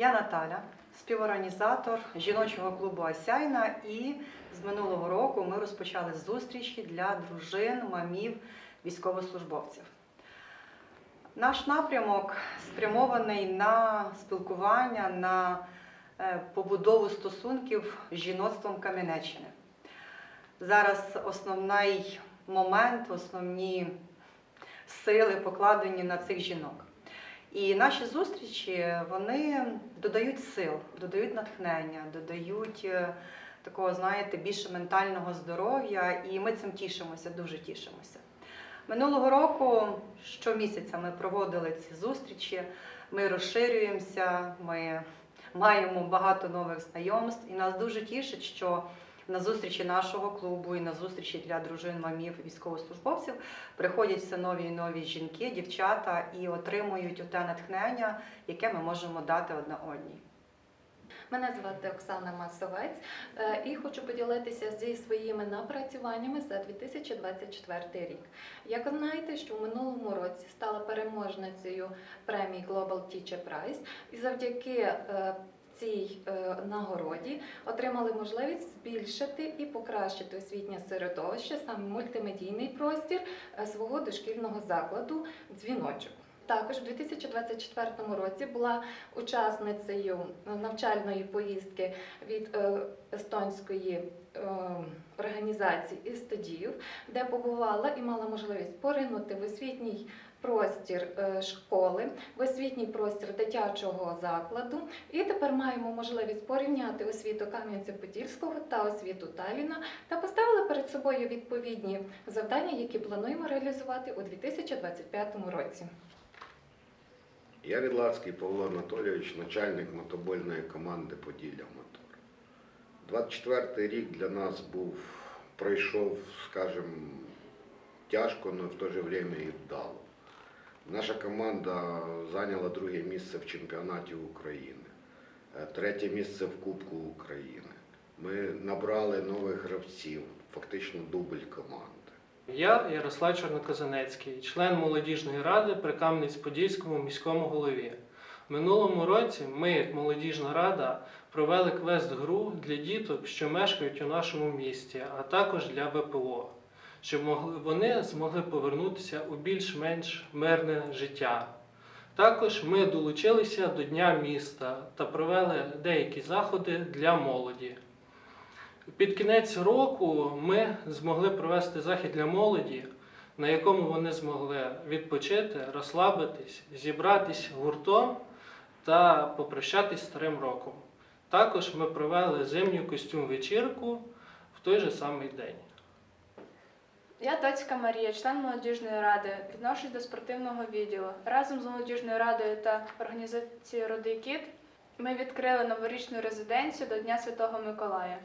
Я Наталя, співорганізатор жіночого клубу Асяйна, і з минулого року ми розпочали зустрічі для дружин, мамів, військовослужбовців. Наш напрямок спрямований на спілкування, на е, побудову стосунків з жіноцтвом Кам'янеччини. Зараз основний момент, основні сили покладені на цих жінок. І наші зустрічі вони додають сил, додають натхнення, додають е, такого, знаєте, більше ментального здоров'я, і ми цим тішимося, дуже тішимося. Минулого року щомісяця ми проводили ці зустрічі, ми розширюємося, ми маємо багато нових знайомств, і нас дуже тішить, що на зустрічі нашого клубу і на зустрічі для дружин, мамів військовослужбовців приходять все нові і нові жінки, дівчата і отримують те натхнення, яке ми можемо дати одна одній. Мене звати Оксана Масовець е, і хочу поділитися зі своїми напрацюваннями за 2024 рік. Як ви знаєте, що в минулому році стала переможницею премії Global Teacher Prize і завдяки е, цій е, нагороді отримали можливість збільшити і покращити освітнє середовище, саме мультимедійний простір е, свого дошкільного закладу дзвіночок. Також у 2024 році була учасницею навчальної поїздки від е, естонської е, організації «Істодіїв», де побувала і мала можливість поринути в освітній простір е, школи, в освітній простір дитячого закладу. І тепер маємо можливість порівняти освіту Кам'янця-Подільського та освіту Таліна та поставили перед собою відповідні завдання, які плануємо реалізувати у 2025 році. Я Відлацький Павло Анатолійович, начальник мотобольної команди Поділля Мотор. 24 й рік для нас був, пройшов, скажімо, тяжко, але в то же время і вдало. Наша команда зайняла друге місце в чемпіонаті України, е, третє місце в Кубку України. Ми набрали нових гравців, фактично дубль команди. Я Ярослав Чорноказанецький, член молодіжної ради при Кам'янець-Подільському міському голові. Минулому році ми, як молодіжна рада, провели квест-гру для діток, що мешкають у нашому місті, а також для ВПО, щоб вони змогли повернутися у більш-менш мирне життя. Також ми долучилися до Дня міста та провели деякі заходи для молоді. Під кінець року ми змогли провести захід для молоді, на якому вони змогли відпочити, розслабитись, зібратись гуртом та попрощатись старим роком. Також ми провели зимню костюм вечірку в той же самий день. Я Тоцька Марія, член молодіжної ради, відношусь до спортивного відділу. Разом з молодіжною радою та організацією Родий Кіт ми відкрили новорічну резиденцію до Дня Святого Миколая.